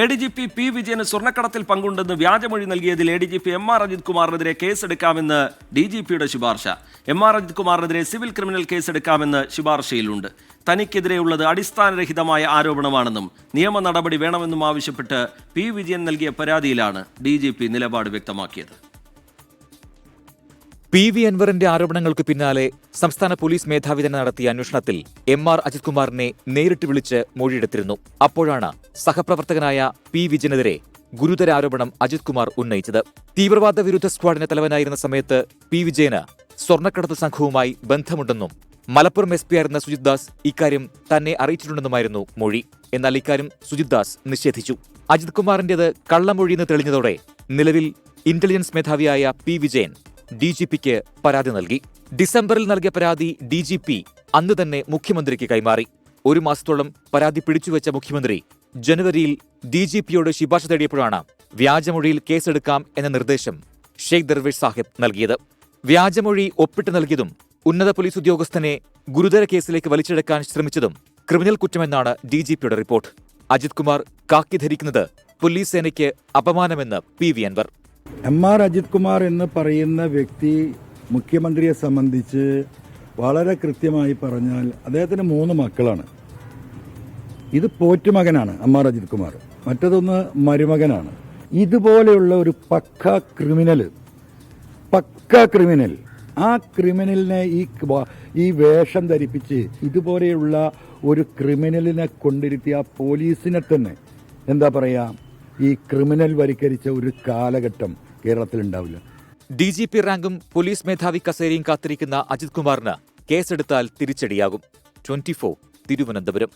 A D G P P വിജയന് സ്വർണക്കടത്തിൽ പങ്കുണ്ടെന്ന് വ്യാജമൊഴി നൽകിയതിൽ A D G P M R Ajith കുമാറിനെതിരെ കേസെടുക്കാമെന്ന് ഡി ജി പിയുടെ ശുപാർശ. എം ആർ അജിത് കുമാറിനെതിരെ സിവിൽ ക്രിമിനൽ കേസെടുക്കാമെന്ന് ശുപാർശയിലുണ്ട്. തനിക്കെതിരെയുള്ളത് അടിസ്ഥാനരഹിതമായ ആരോപണമാണെന്നും നിയമ നടപടി വേണമെന്നും ആവശ്യപ്പെട്ട് പി വിജയൻ നൽകിയ പരാതിയിലാണ് ഡി നിലപാട് വ്യക്തമാക്കിയത്. പി വി അൻവറിന്റെ ആരോപണങ്ങൾക്ക് പിന്നാലെ സംസ്ഥാന പോലീസ് മേധാവി തന്നെ നടത്തിയ അന്വേഷണത്തിൽ എം ആർ അജിത് കുമാറിനെ നേരിട്ട് വിളിച്ച് മൊഴിയെടുത്തിരുന്നു. അപ്പോഴാണ് സഹപ്രവർത്തകനായ പി വിജയനെതിരെ ഗുരുതര ആരോപണം അജിത് കുമാർ ഉന്നയിച്ചത്. തീവ്രവാദ വിരുദ്ധ സ്ക്വാഡിന്റെ തലവനായിരുന്ന സമയത്ത് പി വിജയന് സ്വർണക്കടത്ത് സംഘവുമായി ബന്ധമുണ്ടെന്നും മലപ്പുറം എസ് പി ആയിരുന്ന സുജിത് ദാസ് ഇക്കാര്യം തന്നെ അറിയിച്ചിട്ടുണ്ടെന്നുമായിരുന്നു മൊഴി. എന്നാൽ ഇക്കാര്യം സുജിത് ദാസ് നിഷേധിച്ചു. അജിത് കുമാറിന്റേത് കള്ളമൊഴിയെന്ന് തെളിഞ്ഞതോടെ നിലവിൽ ഇന്റലിജൻസ് മേധാവിയായ പി വിജയൻ ഡി ജി പിക്ക് പരാതി നൽകി. ഡിസംബറിൽ നൽകിയ പരാതി ഡി ജി പി അന്ന് തന്നെ മുഖ്യമന്ത്രിക്ക് കൈമാറി. ഒരു മാസത്തോളം പരാതി പിടിച്ചുവെച്ച മുഖ്യമന്ത്രി ജനുവരിയിൽ ഡി ജി പിയോട് ശുപാർശ തേടിയപ്പോഴാണ് വ്യാജമൊഴിയിൽ കേസെടുക്കാം എന്ന നിർദ്ദേശം ഷെയ്ഖ് ദർവേഷ് സാഹിബ് നൽകിയത്. വ്യാജമൊഴി ഒപ്പിട്ട് നൽകിയതും ഉന്നത പോലീസ് ഉദ്യോഗസ്ഥനെ ഗുരുതര കേസിലേക്ക് വലിച്ചെടുക്കാൻ ശ്രമിച്ചതും ക്രിമിനൽ കുറ്റമെന്നാണ് ഡി ജി പിയുടെ റിപ്പോർട്ട്. അജിത് കുമാർ കാക്കി ധരിക്കുന്നത് പോലീസ് സേനയ്ക്ക് അപമാനമെന്ന് P V Anvar. M R Ajith Kumar എന്ന് പറയുന്ന വ്യക്തി മുഖ്യമന്ത്രിയെ സംബന്ധിച്ച് വളരെ കൃത്യമായി പറഞ്ഞാൽ അദ്ദേഹത്തിന് മൂന്ന് മക്കളാണ്. ഇത് പോറ്റുമകനാണ് എം ആർ അജിത് കുമാർ. മറ്റതൊന്ന് മരുമകനാണ്. ഇതുപോലെയുള്ള ഒരു പക്ക ക്രിമിനൽ പക്ക ക്രിമിനൽ ആ ക്രിമിനലിനെ ഈ ഈ വേഷം ധരിപ്പിച്ച് ഇതുപോലെയുള്ള ഒരു ക്രിമിനലിനെ കൊണ്ടിരുത്തിയ പോലീസിനെ തന്നെ എന്താ പറയാ ഈ ക്രിമിനൽ വരിക്കരിച്ച ഒരു കാലഘട്ടം കേരളത്തിൽ ഉണ്ടാവില്ല ഡി ജി പി റാങ്കും പോലീസ് മേധാവി കസേരയും കാത്തിരിക്കുന്ന അജിത് കുമാറിന് കേസെടുത്താൽ തിരിച്ചടിയാകും. Twenty four Thiruvananthapuram.